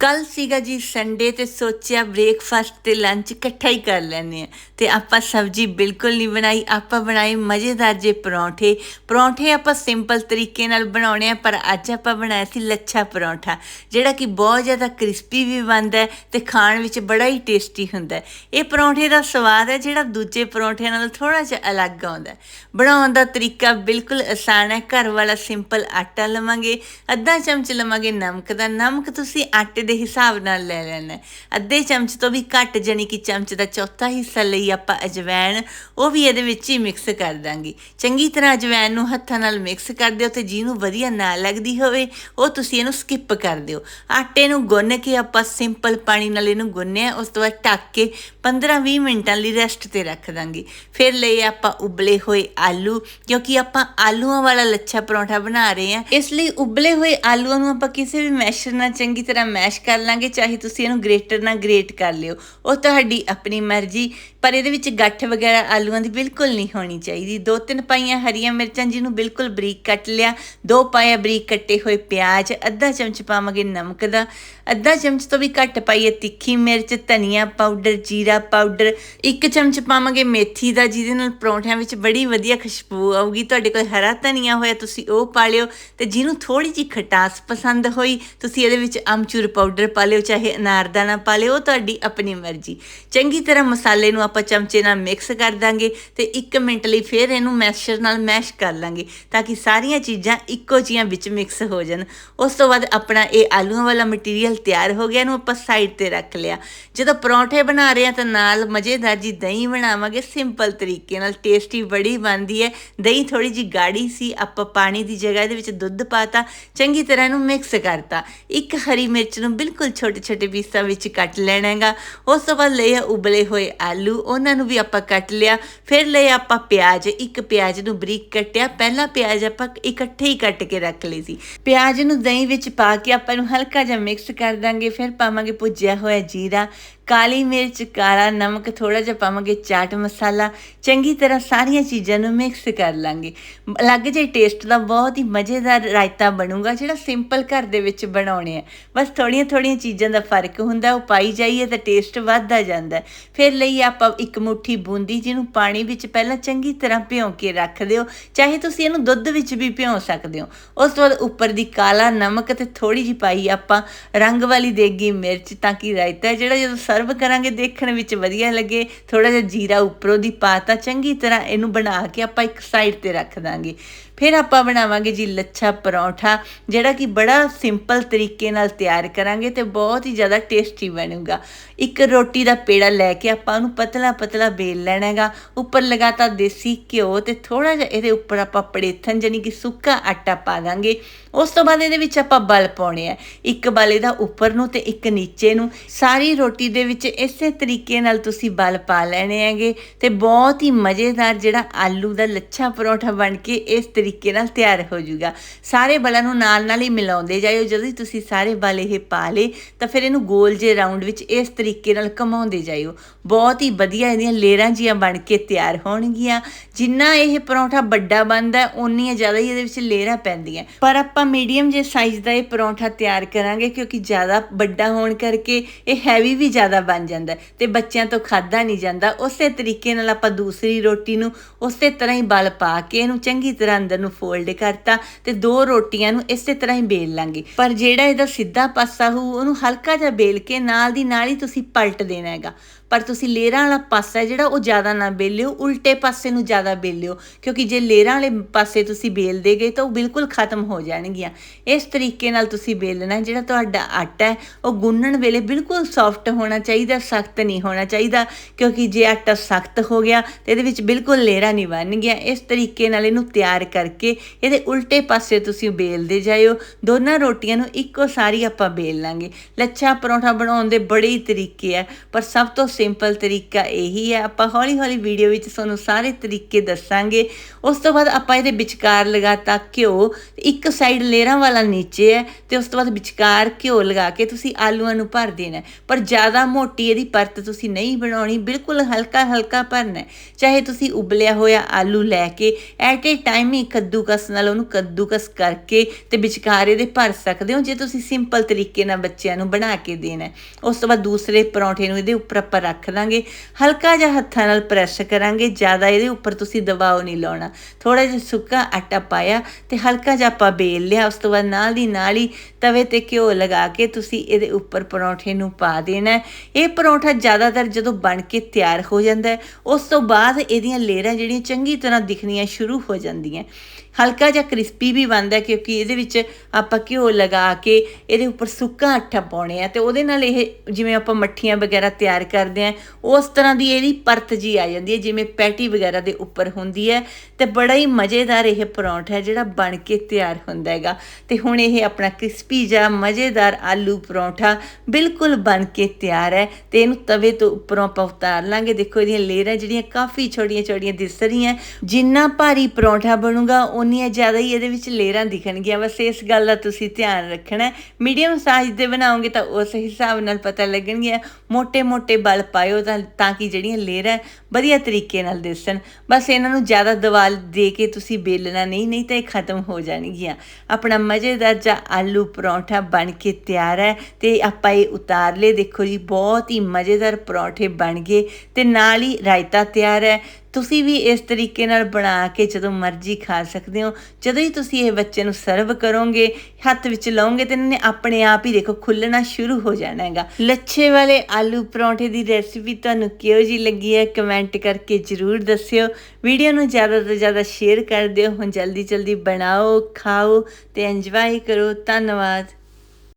ਕੱਲ ਸੀਗਾ ਜੀ ਸੰਡੇ ਤੇ ਸੋਚਿਆ ਬ੍ਰੇਕਫਾਸਟ ਤੇ ਲੰਚ ਇਕੱਠਾ ਹੀ ਕਰ ਲੈਨੇ ਆ ਤੇ ਆਪਾਂ ਸਬਜੀ ਬਿਲਕੁਲ ਨਹੀਂ ਬਣਾਈ, ਆਪਾਂ ਬਣਾਏ ਮਜ਼ੇਦਾਰ ਜੇ ਪਰੌਂਠੇ। ਪਰੌਂਠੇ ਆਪਾਂ ਸਿੰਪਲ ਤਰੀਕੇ ਨਾਲ ਬਣਾਉਣੇ ਆ, ਪਰ ਅੱਜ ਆਪਾਂ ਬਣਾਇਆ ਸੀ ਲੱਛਾ ਪਰੌਂਠਾ, ਜਿਹੜਾ ਕਿ ਬਹੁਤ ਜ਼ਿਆਦਾ ਕ੍ਰਿਸਪੀ ਵੀ ਬਣਦਾ ਹੈ ਤੇ ਖਾਣ ਵਿੱਚ ਬੜਾ ਹੀ ਟੇਸਟੀ ਹੁੰਦਾ ਹੈ। ਇਹ ਪਰੌਂਠੇ ਦਾ ਸਵਾਦ ਹੈ, ਜਿਹੜਾ ਦੂਜੇ ਪਰੌਂਠਿਆਂ ਨਾਲ ਥੋੜਾ ਜਿਹਾ ਅਲੱਗ ਆਉਂਦਾ ਬਣਾਉਣ ਦਾ ਤਰੀਕਾ ਬਿਲਕੁਲ ਆਸਾਨ ਹੈ, ਘਰ ਵਾਲਾ ਸਿੰਪਲ ਆਟਾ ਲਵਾਂਗੇ, ਅੱਧਾ ਚਮਚ ਲਵਾਂਗੇ ਨਮਕ ਦਾ। ਨਮਕ ਤੁਸੀਂ ਆਟੇ ਦੇ ਹਿਸਾਬ ਨਾਲ ਲੈ ਲੈਣਾ। ਅੱਧੇ ਚਮਚ ਤੋਂ ਵੀ ਘੱਟ ਜਾਨੀ ਕਿ ਚਮਚ ਦਾ ਚੌਥਾ ਹਿੱਸਾ ਲਈ ਆਪਾਂ ਅਜਵੈਣ, ਉਹ ਵੀ ਇਹਦੇ ਵਿੱਚ ਹੀ ਮਿਕਸ ਕਰ ਦਾਂਗੇ। ਚੰਗੀ ਤਰ੍ਹਾਂ ਅਜਵੈਣ ਨੂੰ ਹੱਥਾਂ ਨਾਲ ਮਿਕਸ ਕਰ ਦਿਓ ਤੇ ਜਿਹਨੂੰ ਵਧੀਆ ਨਾ ਲੱਗਦੀ ਹੋਵੇ, ਉਹ ਤੁਸੀਂ ਇਹਨੂੰ ਸਕਿਪ ਕਰ ਦਿਓ। ਆਟੇ ਨੂੰ ਗੁੰਨ ਕੇ ਆਪਾਂ ਸਿੰਪਲ ਪਾਣੀ ਨਾਲ ਇਹਨੂੰ ਗੁੰਨਿਆ, ਉਸ ਤੋਂ ਬਾਅਦ ਢੱਕ ਕੇ 15-20 ਮਿੰਟਾਂ ਲਈ ਰੈਸਟ ਤੇ ਰੱਖ ਦਾਂਗੇ। ਫਿਰ ਲਈ ਆਪਾਂ ਉਬਲੇ ਹੋਏ ਆਲੂ, ਕਿਉਂਕਿ ਆਪਾਂ ਆਲੂਆਂ ਵਾਲਾ ਲੱਛਾ ਪਰੌਂਠਾ ਬਣਾ ਰਹੇ ਹਾਂ। ਇਸ ਲਈ ਉਬਲੇ ਹੋਏ ਆਲੂਆਂ ਨੂੰ ਆਪਾਂ ਕਿਸੇ ਵੀ ਮੈਸ਼ਰ ਨਾਲ ਚੰਗੀ ਤਰ੍ਹਾਂ ਮੈਸ਼ ਕਰ ਲਾਂਗੇ, ਚਾਹੇ ਤੁਸੀਂ ਇਹਨੂੰ ਗ੍ਰੇਟਰ ਨਾਲ ਗ੍ਰੇਟ ਕਰ ਲਿਓ। ਉਹ ਤੁਹਾਡੀ ਆਪਣੀ ਮਰਜ਼ੀ, ਪਰ ਇਹਦੇ ਵਿੱਚ ਗੱਠ ਵਗੈਰਾ ਆਲੂਆਂ ਦੀ ਬਿਲਕੁਲ ਨਹੀਂ ਹੋਣੀ ਚਾਹੀਦੀ। ਦੋ ਤਿੰਨ ਪਾਈਆਂ ਹਰੀਆਂ ਮਿਰਚਾਂ ਜਿਹਨੂੰ ਬਿਲਕੁਲ ਬਰੀਕ ਕੱਟ ਲਿਆ। ਦੋ ਪਾਇਆ ਬਰੀਕ ਕੱਟੇ ਹੋਏ ਪਿਆਜ਼, ਅੱਧਾ ਚਮਚ ਪਾਵਾਂਗੇ ਨਮਕ ਦਾ। ਅੱਧਾ ਚਮਚ ਤੋਂ ਵੀ ਘੱਟ ਪਾਈਏ ਤਿੱਖੀ ਮਿਰਚ, ਧਨੀਆ ਪਾਊਡਰ, ਜੀਰਾ ਪਾਊਡਰ। ਇੱਕ ਚਮਚ ਪਾਵਾਂਗੇ ਮੇਥੀ ਦਾ, ਜਿਹਦੇ ਨਾਲ ਪਰੌਂਠਿਆਂ ਵਿੱਚ ਬੜੀ ਵਧੀਆ ਖੁਸ਼ਬੂ ਆਊਗੀ। ਤੁਹਾਡੇ ਕੋਲ ਹਰਾ ਧਨੀਆ ਹੋਇਆ, ਤੁਸੀਂ ਉਹ ਪਾ ਲਿਓ। ਤੇ ਜਿਹਨੂੰ ਥੋੜੀ ਜਿਹੀ ਖਟਾਸ ਪਸੰਦ ਹੋਈ, ਤੁਸੀਂ ਇਹਦੇ ਵਿੱਚ ਅਮਚੂਰ ਪਾਊਡਰ ਪਾ ਲਿਓ, ਚਾਹੇ ਅਨਾਰਦਾਨਾ ਪਾ ਲਿਓ, ਉਹ ਤੁਹਾਡੀ ਆਪਣੀ ਮਰਜ਼ੀ। ਚੰਗੀ ਤਰ੍ਹਾਂ ਮਸਾਲੇ ਨੂੰ ਆਪਾਂ ਚਮਚੇ ਨਾਲ ਮਿਕਸ ਕਰ ਦਾਂਗੇ ਤੇ 1 ਮਿੰਟ ਲਈ ਫਿਰ ਇਹਨੂੰ ਮੈਸ਼ਰ ਨਾਲ ਮੈਸ਼ ਕਰ ਲਾਂਗੇ ਤਾਂ ਕਿ ਸਾਰੀਆਂ ਚੀਜ਼ਾਂ ਇੱਕੋ ਜੀਆਂ ਵਿੱਚ ਮਿਕਸ ਹੋ ਜਾਣ। ਉਸ ਤੋਂ ਬਾਅਦ ਆਪਣਾ ਇਹ ਆਲੂਆਂ ਵਾਲਾ ਮਟੀਰੀਅਲ ਤਿਆਰ ਹੋ ਗਿਆ, ਇਹਨੂੰ ਆਪਾਂ ਸਾਈਡ ਤੇ ਰੱਖ ਲਿਆ। ਜਦੋਂ ਪਰੌਂਠੇ ਬਣਾ ਰਹੇ ਆ ਤਾਂ ਨਾਲ ਮਜ਼ੇਦਾਰ ਜੀ ਦਹੀਂ ਬਣਾਵਾਂਗੇ ਸਿੰਪਲ ਤਰੀਕੇ ਨਾਲ ਟੇਸਟੀ ਬੜੀ ਬਣਦੀ ਹੈ। ਦਹੀਂ ਥੋੜੀ ਜੀ ਗਾੜੀ ਸੀ, ਆਪਾਂ ਪਾਣੀ ਦੀ ਜਗ੍ਹਾ ਇਹਦੇ ਵਿੱਚ ਦੁੱਧ ਪਾਤਾ, ਚੰਗੀ ਤਰ੍ਹਾਂ ਇਹਨੂੰ ਮਿਕਸ ਕਰਤਾ। ਇੱਕ ਹਰੀ ਮਿਰਚ ਨੂੰ ਬਿਲਕੁਲ ਛੋਟੇ ਛੋਟੇ ਪੀਸਾਂ ਵਿੱਚ ਕੱਟ ਲੈਣਾ ਹੈਗਾ ਉਸ ਤੋਂ ਬਾਅਦ ਲਏ ਉਬਲੇ ਹੋਏ ਆਲੂ, ਉਹਨਾਂ ਨੂੰ ਵੀ ਆਪਾਂ ਕੱਟ ਲਿਆ। ਫਿਰ ਲਏ ਆਪਾਂ ਪਿਆਜ਼, ਇੱਕ ਪਿਆਜ਼ ਨੂੰ ਬਰੀਕ ਕੱਟਿਆ। ਪਹਿਲਾਂ ਪਿਆਜ਼ ਆਪਾਂ ਇਕੱਠੇ ਹੀ ਕੱਟ ਕੇ ਰੱਖ ਲਈ ਸੀ। ਪਿਆਜ਼ ਨੂੰ ਦਹੀਂ ਵਿੱਚ ਪਾ ਕੇ ਆਪਾਂ ਨੂੰ ਹਲਕਾ ਜਿਹਾ ਮਿਕਸ ਕਰ ਦਾਂਗੇ। ਫਿਰ ਪਾਵਾਂਗੇ ਭੁੱਜਿਆ ਹੋਇਆ ਜੀਰਾ। ਕਾਲੀ ਮਿਰਚ, ਕਾਲਾ ਨਮਕ ਥੋੜਾ ਜਿਹਾ ਪਾਵਾਂਗੇ ਚਾਟ ਮਸਾਲਾ। ਚੰਗੀ ਤਰ੍ਹਾਂ ਸਾਰੀਆਂ ਚੀਜ਼ਾਂ ਨੂੰ ਮਿਕਸ ਕਰ ਲਾਂਗੇ। ਅਲੱਗ ਜਿਹੇ ਟੇਸਟ ਦਾ ਬਹੁਤ ਹੀ ਮਜ਼ੇਦਾਰ ਰਾਇਤਾ ਬਣੂਗਾ, ਜਿਹੜਾ ਸਿੰਪਲ ਘਰ ਦੇ ਵਿੱਚ ਬਣਾਉਣੇ ਆ। ਬਸ ਥੋੜੀਆਂ ਥੋੜੀਆਂ ਚੀਜ਼ਾਂ ਦਾ ਫ਼ਰਕ ਹੁੰਦਾ, ਉਹ ਪਾਈ ਜਾਈਏ ਤਾਂ ਟੇਸਟ ਵੱਧਦਾ ਜਾਂਦਾ। ਫਿਰ ਲਈ ਆਪਾਂ ਇੱਕ ਮੁਠੀ ਬੂੰਦੀ, ਜਿਹਨੂੰ ਪਾਣੀ ਵਿੱਚ ਪਹਿਲਾਂ ਚੰਗੀ ਤਰ੍ਹਾਂ ਭਿਓ ਕੇ ਰੱਖ ਦਿਓ। ਚਾਹੇ ਤੁਸੀਂ ਇਹਨੂੰ ਦੁੱਧ ਵਿੱਚ ਵੀ ਭਿਓ ਸਕਦੇ ਹੋ। ਉਸ ਤੋਂ ਬਾਅਦ ਉੱਪਰ ਦੀ ਕਾਲਾ ਨਮਕ ਤੇ ਥੋੜੀ ਜਿਹੀ ਪਾਈ ਆਪਾਂ ਰੰਗ ਵਾਲੀ ਦੇਗੀ ਮਿਰਚ, ਤਾਂ ਕਿ ਰਾਇਤਾ ਜਿਹੜਾ ਜਦੋਂ ਸਰਵ ਕਰਾਂਗੇ ਦੇਖਣ ਵਿੱਚ ਵਧੀਆ ਲੱਗੇ। ਥੋੜਾ ਜਿਹਾ ਜੀਰਾ ਉੱਪਰੋਂ ਦੀ ਪਾਤਾ ਚੰਗੀ ਤਰ੍ਹਾਂ ਇਹਨੂੰ ਬਣਾ ਕੇ ਆਪਾਂ ਇੱਕ ਸਾਈਡ ਤੇ ਰੱਖ ਦਾਂਗੇ। ਫਿਰ ਆਪਾਂ ਬਣਾਵਾਂਗੇ ਜੀ ਲੱਛਾ ਪਰੌਂਠਾ, ਜਿਹੜਾ ਕਿ ਬੜਾ ਸਿੰਪਲ ਤਰੀਕੇ ਨਾਲ ਤਿਆਰ ਕਰਾਂਗੇ ਤੇ ਬਹੁਤ ਹੀ ਜ਼ਿਆਦਾ ਟੇਸਟੀ ਬਣੂਗਾ। ਇੱਕ ਰੋਟੀ ਦਾ ਪੇੜਾ ਲੈ ਕੇ ਆਪਾਂ ਉਹਨੂੰ ਪਤਲਾ ਪਤਲਾ ਬੇਲ ਲੈਣਾ ਹੈਗਾ। ਉੱਪਰ ਲਗਾਤਾ ਦੇਸੀ ਘਿਓ ਤੇ ਥੋੜਾ ਜਿਹਾ ਇਹਦੇ ਉੱਪਰ ਆਪਾਂ ਪੜੇਥਨ ਜਾਨੀ ਕਿ ਸੁੱਕਾ ਆਟਾ ਪਾ ਦਾਂਗੇ। ਉਸ ਤੋਂ ਬਾਅਦ ਇਹਦੇ ਵਿੱਚ ਆਪਾਂ ਬਲ ਪਾਉਣੇ ਆ। ਇੱਕ ਬਲ ਇਹਦਾ ਉੱਪਰ ਨੂੰ ਤੇ ਇੱਕ ਨੀਚੇ ਨੂੰ। ਸਾਰੀ ਰੋਟੀ ਦੇ ਵਿੱਚ ਇਸੇ ਤਰੀਕੇ ਨਾਲ ਤੁਸੀਂ ਬਲ ਪਾ ਲੈਣੇ ਹੈਗੇ ਤੇ ਬਹੁਤ ਹੀ ਮਜ਼ੇਦਾਰ ਜਿਹੜਾ ਆਲੂ ਦਾ ਲੱਛਾ ਪਰੌਂਠਾ ਬਣ ਕੇ ਇਸ ਤਰੀਕੇ ਨਾਲ ਤਿਆਰ ਹੋ ਜਾਊਗਾ ਸਾਰੇ ਬਲਾਂ ਨੂੰ ਨਾਲ ਨਾਲ ਹੀ ਮਿਲਾਉਂਦੇ ਜਾਇਓ। ਜਦੋਂ ਤੁਸੀਂ ਸਾਰੇ ਬਲ ਇਹ ਪਾ ਲੇ ਤਾਂ ਫਿਰ ਇਹਨੂੰ ਗੋਲ ਜੇ ਰਾਉਂਡ ਵਿੱਚ ਇਸ ਤਰੀਕੇ ਨਾਲ ਘਮਾਉਂਦੇ ਜਾਇਓ। ਬਹੁਤ ਹੀ ਵਧੀਆ ਇਹਦੀਆਂ ਲੇਰਾਂ ਜੀਆਂ ਬਣ ਕੇ ਤਿਆਰ ਹੋਣਗੀਆਂ। ਜਿੰਨਾ ਇਹ ਪਰੌਂਠਾ ਵੱਡਾ ਬਣਦਾ, ਓਨੀਆਂ ਜ਼ਿਆਦਾ ਹੀ ਇਹਦੇ ਵਿੱਚ ਲੇਰਾਂ ਪੈਂਦੀਆਂ। ਪਰ ਆਪਾਂ ਮੀਡੀਅਮ ਜੇ ਸਾਈਜ਼ ਦਾ ਇਹ ਪਰੌਂਠਾ ਤਿਆਰ ਕਰਾਂਗੇ, ਕਿਉਂਕਿ ਜ਼ਿਆਦਾ ਵੱਡਾ ਹੋਣ ਕਰਕੇ ਇਹ ਹੈਵੀ ਵੀ ਜ਼ਿਆਦਾ ਬਣ ਜਾਂਦਾ ਹੈ ਤੇ ਬੱਚਿਆਂ ਤੋਂ ਖਾਦਾ ਨਹੀਂ ਜਾਂਦਾ। ਉਸੇ ਤਰੀਕੇ ਨਾਲ ਆਪਾਂ ਦੂਸਰੀ ਰੋਟੀ ਨੂੰ ਉਸੇ ਤਰ੍ਹਾਂ ਹੀ ਬਲ ਪਾ ਕੇ ਇਹਨੂੰ ਚੰਗੀ ਤਰ੍ਹਾਂ ਅੰਦਰ ਨੂੰ ਫੋਲਡ ਕਰਤਾ ਤੇ ਦੋ ਰੋਟੀਆਂ ਨੂੰ ਇਸੇ ਤਰ੍ਹਾਂ ਹੀ ਬੇਲ ਲਾਂਗੇ। ਪਰ ਜਿਹੜਾ ਇਹਦਾ ਸਿੱਧਾ ਪਾਸਾ ਹੋਊ, ਉਹਨੂੰ ਹਲਕਾ ਜਿਹਾ ਬੇਲ ਕੇ ਨਾਲ ਦੀ ਨਾਲ ਹੀ ਤੁਸੀਂ ਪਲਟ ਦੇਣਾ ਹੈਗਾ। ਪਰ ਤੁਸੀਂ ਲੇਰਾਂ ਵਾਲਾ ਪਾਸਾ ਹੈ ਜਿਹੜਾ ਉਹ ਜ਼ਿਆਦਾ ਨਾ ਬੇਲਿਓ, ਉਲਟੇ ਪਾਸੇ ਨੂੰ ਜ਼ਿਆਦਾ ਬੇਲਿਓ, ਕਿਉਂਕਿ ਜੇ ਲੇਰਾਂ ਵਾਲੇ ਪਾਸੇ ਤੁਸੀਂ ਬੇਲ ਦੇਗੇ ਤਾਂ ਉਹ ਬਿਲਕੁਲ ਖਤਮ ਹੋ ਜਾਣਗੀਆਂ। ਇਸ ਤਰੀਕੇ ਨਾਲ ਤੁਸੀਂ ਬੇਲਣਾ ਜਿਹੜਾ ਤੁਹਾਡਾ ਆਟਾ ਹੈ, ਉਹ ਗੁੰਨਣ ਵੇਲੇ ਬਿਲਕੁਲ ਸੌਫਟ ਹੋਣਾ ਚਾਹੀਦਾ, ਸਖਤ ਨਹੀਂ ਹੋਣਾ ਚਾਹੀਦਾ, ਕਿਉਂਕਿ ਜੇ ਆਟਾ ਸਖਤ ਹੋ ਗਿਆ ਤੇ ਇਹਦੇ ਵਿੱਚ ਬਿਲਕੁਲ ਲੇਅਰਾਂ ਨਹੀਂ ਬਣਨਗੀਆਂ। ਇਸ ਤਰੀਕੇ ਨਾਲ ਇਹਨੂੰ ਤਿਆਰ ਕਰਕੇ ਇਹਦੇ ਉਲਟੇ ਪਾਸੇ ਤੁਸੀਂ ਬੇਲਦੇ ਜਾਇਓ। ਦੋਨਾਂ ਰੋਟੀਆਂ ਨੂੰ ਇੱਕੋ ਸਾਰੀ ਆਪਾਂ ਬੇਲ ਲਾਂਗੇ। ਲੱਛਾ ਪਰੌਂਠਾ ਬਣਾਉਣ ਦੇ ਬੜੇ ਹੀ ਤਰੀਕੇ ਆ, ਪਰ ਸਭ ਤੋਂ ਸਿੰਪਲ ਤਰੀਕਾ ਇਹੀ ਹੈ। ਆਪਾਂ ਹੌਲੀ ਹੌਲੀ ਵੀਡੀਓ ਵਿੱਚ ਤੁਹਾਨੂੰ ਸਾਰੇ ਤਰੀਕੇ ਦੱਸਾਂਗੇ। ਉਸ ਤੋਂ ਬਾਅਦ ਆਪਾਂ ਇਹਦੇ ਵਿਚਕਾਰ ਲਗਾਤਾ ਘਿਓ। ਇੱਕ ਸਾਈਡ ਲੇਅਰਾਂ ਵਾਲਾ ਨੀਚੇ ਹੈ ਤੇ ਉਸ ਤੋਂ ਬਾਅਦ ਵਿਚਕਾਰ ਘਿਓ ਲਗਾ ਕੇ ਤੁਸੀਂ ਆਲੂਆਂ ਨੂੰ ਭਰ ਦੇਣਾ ਪਰ ਜ਼ਿਆਦਾ ਮੋਟੀ ਇਹਦੀ ਪਰਤ ਤੁਸੀਂ ਨਹੀਂ ਬਣਾਉਣੀ। ਬਿਲਕੁਲ ਹਲਕਾ ਹਲਕਾ ਭਰਨਾ ਚਾਹੇ ਤੁਸੀਂ ਉਬਲਿਆ ਹੋਇਆ ਆਲੂ ਲੈ ਕੇ ਐਟ ਏ ਟਾਈਮ ਹੀ ਕੱਦੂਕਸ ਨਾਲ ਉਹਨੂੰ ਕੱਦੂਕਸ ਕਰਕੇ ਤੇ ਵਿਚਕਾਰ ਇਹਦੇ ਭਰ ਸਕਦੇ ਹੋ। ਜੇ ਤੁਸੀਂ ਸਿੰਪਲ ਤਰੀਕੇ ਨਾਲ ਬੱਚਿਆਂ ਨੂੰ ਬਣਾ ਕੇ ਦੇਣਾ ਉਸ ਤੋਂ ਬਾਅਦ ਦੂਸਰੇ ਪਰੌਂਠੇ ਨੂੰ ਇਹਦੇ ਉੱਪਰ ਆਪਾਂ ਰੱਖ ਦਾਂਗੇ। ਹਲਕਾ ਜਿਹਾ ਹੱਥਾਂ ਨਾਲ ਪ੍ਰੈਸ ਕਰਾਂਗੇ, ਜ਼ਿਆਦਾ ਇਹਦੇ ਉੱਪਰ ਤੁਸੀਂ ਦਬਾਅ ਨਹੀਂ ਲਾਉਣਾ। ਥੋੜਾ ਜਿਹਾ ਸੁੱਕਾ ਆਟਾ ਪਾਇਆ ਤੇ ਹਲਕਾ ਜਿਹਾ ਆਪਾਂ ਬੇਲ ਲਿਆ, ਉਸ ਤੋਂ ਬਾਅਦ ਨਾਲ ਦੀ ਨਾਲ ਹੀ ਤਵੇ ਤੇ ਘਿਓ ਲਗਾ ਕੇ ਤੁਸੀਂ ਇਹਦੇ ਉੱਪਰ ਪਰੌਂਠੇ ਨੂੰ ਪਾ ਦੇਣਾ ਇਹ ਪਰੌਂਠਾ ਜ਼ਿਆਦਾਤਰ ਜਦੋਂ ਬਣ ਕੇ ਤਿਆਰ ਹੋ ਜਾਂਦਾ ਉਸ ਤੋਂ ਬਾਅਦ ਇਹਦੀਆਂ ਲੇਅਰਾਂ ਜਿਹੜੀਆਂ ਚੰਗੀ ਤਰ੍ਹਾਂ ਦਿਖਣੀਆਂ ਸ਼ੁਰੂ ਹੋ ਜਾਂਦੀਆਂ ਹਲਕਾ ਜਿਹਾ ਕ੍ਰਿਸਪੀ ਵੀ ਬਣਦਾ ਕਿਉਂਕਿ ਇਹਦੇ ਵਿੱਚ ਆਪਾਂ ਘਿਓ ਲਗਾ ਕੇ ਇਹਦੇ ਉੱਪਰ ਸੁੱਕਾ ਆਟਾ ਪਾਉਣੇ ਆ ਤੇ ਉਹਦੇ ਨਾਲ ਇਹ ਜਿਵੇਂ ਆਪਾਂ ਮੱਠੀਆਂ ਵਗੈਰਾ ਤਿਆਰ ਕਰਦੇ ਕਰਦੇ ਆ, ਉਸ ਤਰ੍ਹਾਂ ਦੀ ਇਹਦੀ ਪਰਤ ਜੀ ਆ ਜਾਂਦੀ ਹੈ, ਜਿਵੇਂ ਪੈਟੀ ਵਗੈਰਾ ਦੇ ਉੱਪਰ ਹੁੰਦੀ ਹੈ। ਤੇ ਬੜਾ ਹੀ ਮਜ਼ੇਦਾਰ ਇਹ ਪਰੌਂਠਾ ਹੈ, ਜਿਹੜਾ ਬਣ ਕੇ ਤਿਆਰ ਹੁੰਦਾ ਹੈਗਾ। ਤੇ ਹੁਣ ਇਹ ਆਪਣਾ ਕ੍ਰਿਸਪੀ ਜਾਂ ਮਜ਼ੇਦਾਰ ਆਲੂ ਪਰੌਂਠਾ ਬਿਲਕੁਲ ਬਣ ਕੇ ਤਿਆਰ ਹੈ। ਤੇ ਇਹਨੂੰ ਤਵੇ ਤੋਂ ਉੱਪਰੋਂ ਆਪਾਂ ਉਤਾਰ ਲਾਂਗੇ। ਦੇਖੋ, ਇਹਦੀਆਂ ਲੇਅਰਾਂ ਜਿਹੜੀਆਂ ਕਾਫੀ ਛੋਟੀਆਂ ਛੋਟੀਆਂ ਦਿਸ ਰਹੀਆਂ ਜਿੰਨਾ ਭਾਰੀ ਪਰੌਂਠਾ ਬਣੂਗਾ ਉਨੀਆਂ ਜ਼ਿਆਦਾ ਹੀ ਇਹਦੇ ਵਿੱਚ ਲੇਅਰਾਂ ਦਿਖਣਗੀਆਂ। ਬਸ ਇਸ ਗੱਲ ਦਾ ਤੁਸੀਂ ਧਿਆਨ ਰੱਖਣਾ ਮੀਡੀਅਮ ਸਾਈਜ਼ ਦੇ ਬਣਾਓਗੇ ਤਾਂ ਉਸ ਹਿਸਾਬ ਨਾਲ ਪਤਾ ਲੱਗਣਗੀਆਂ। ਮੋਟੇ ਮੋਟੇ ਬਲ ਪਾਇਓ ਤਾਂ ਤਾਂ ਕਿ ਜਿਹੜੀਆਂ ਲੇਅਰਾਂ ਵਧੀਆ ਤਰੀਕੇ ਨਾਲ ਦਿਸਣ। ਬਸ ਇਹਨਾਂ ਨੂੰ ਜ਼ਿਆਦਾ ਦਵਾਲ ਦੇ ਕੇ ਤੁਸੀਂ ਬੇਲਣਾ ਨਹੀਂ ਨਹੀਂ ਤਾਂ ਇਹ ਖਤਮ ਹੋ ਜਾਣਗੀਆਂ। ਆਪਣਾ ਮਜ਼ੇਦਾਰ ਜਾਂ ਆਲੂ ਪਰੌਂਠਾ ਬਣ ਕੇ ਤਿਆਰ ਹੈ ਤੇ ਆਪਾਂ ਇਹ ਉਤਾਰ ਲਏ। ਦੇਖੋ ਜੀ, ਬਹੁਤ ਹੀ ਮਜ਼ੇਦਾਰ ਪਰੌਂਠੇ ਬਣ ਗਏ ਤੇ ਨਾਲ ਹੀ ਰਾਇਤਾ ਤਿਆਰ ਹੈ। ਤੁਸੀਂ ਵੀ ਇਸ ਤਰੀਕੇ ਨਾਲ ਬਣਾ ਕੇ ਜਦੋਂ ਮਰਜ਼ੀ ਖਾ ਸਕਦੇ ਹੋ। ਜਦੋਂ ਹੀ ਤੁਸੀਂ ਇਹ ਬੱਚੇ ਨੂੰ ਸਰਵ ਕਰੋਗੇ, ਹੱਥ ਵਿੱਚ ਲਾਓਗੇ ਤੇ ਇਹਨਾਂ ਨੇ ਆਪਣੇ ਆਪ ਹੀ ਦੇਖੋ ਖੁੱਲਣਾ ਸ਼ੁਰੂ ਹੋ ਜਾਣਾ ਹੈਗਾ। ਲੱਛੇ ਵਾਲੇ ਆਲੂ ਪਰੌਂਠੇ ਦੀ ਰੈਸਿਪੀ ਤੁਹਾਨੂੰ ਕਿਹੋ ਜੀ ਲੱਗੀ ਹੈ ਕਮੈਂਟ ਕਰਕੇ ਜਰੂਰ ਦੱਸਿਓ। ਵੀਡੀਓ ਨੂੰ ਜ਼ਿਆਦਾ ਤੋਂ ਜ਼ਿਆਦਾ ਸ਼ੇਅਰ ਕਰ ਦਿਓ। ਹੁਣ ਜਲਦੀ ਜਲਦੀ ਬਣਾਓ, ਖਾਓ ਤੇ ਇੰਜੋਏ ਕਰੋ। ਧੰਨਵਾਦ।